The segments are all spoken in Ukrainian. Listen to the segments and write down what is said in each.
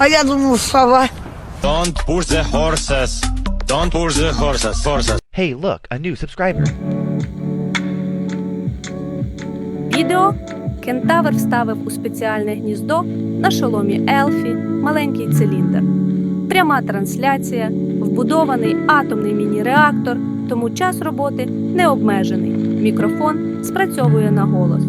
А я думав, сова. Don't push the horses. Don't push the horses. Horses. Hey, look, a new subscriber. Відео кентавр вставив у спеціальне гніздо на шоломі Елфі маленький циліндр. Пряма трансляція, вбудований атомний міні-реактор, тому час роботи не обмежений. Мікрофон спрацьовує на голос.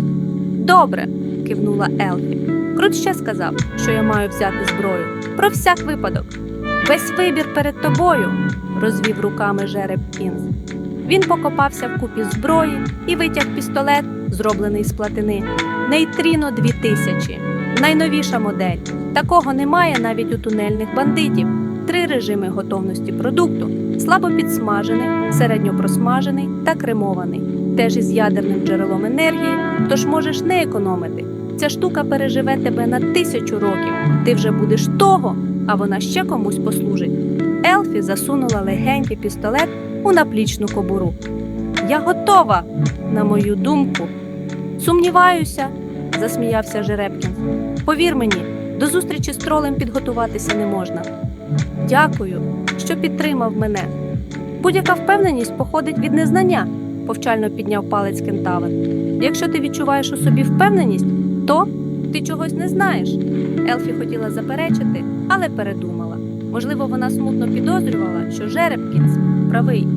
Добре, кивнула Елфі. Крут ще сказав, що я маю взяти зброю. Про всяк випадок. Весь вибір перед тобою, розвів руками жереб Кінз. Він покопався в купі зброї і витяг пістолет, зроблений з платини. Нейтріно 2000. Найновіша модель. Такого немає навіть у тунельних бандитів. Три режими готовності продукту: слабо підсмажений, середньопросмажений та кремований. Теж із ядерним джерелом енергії, тож можеш не економити. Ця штука переживе тебе на тисячу років. Ти вже будеш того, а вона ще комусь послужить. Елфі засунула легенький пістолет у наплічну кобуру. Я готова, на мою думку. Сумніваюся, засміявся Жеребкін. Повір мені, до зустрічі з тролем підготуватися не можна. Дякую, що підтримав мене. Будь-яка впевненість походить від незнання, повчально підняв палець кентавр. Якщо ти відчуваєш у собі впевненість, то ти чогось не знаєш. Елфі хотіла заперечити, але передумала. Можливо, вона смутно підозрювала, що Жеребкінс правий.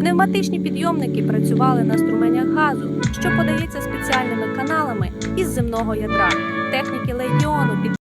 Пневматичні підйомники працювали на струменях газу, що подається спеціальними каналами із земного ядра. Техніки легіону під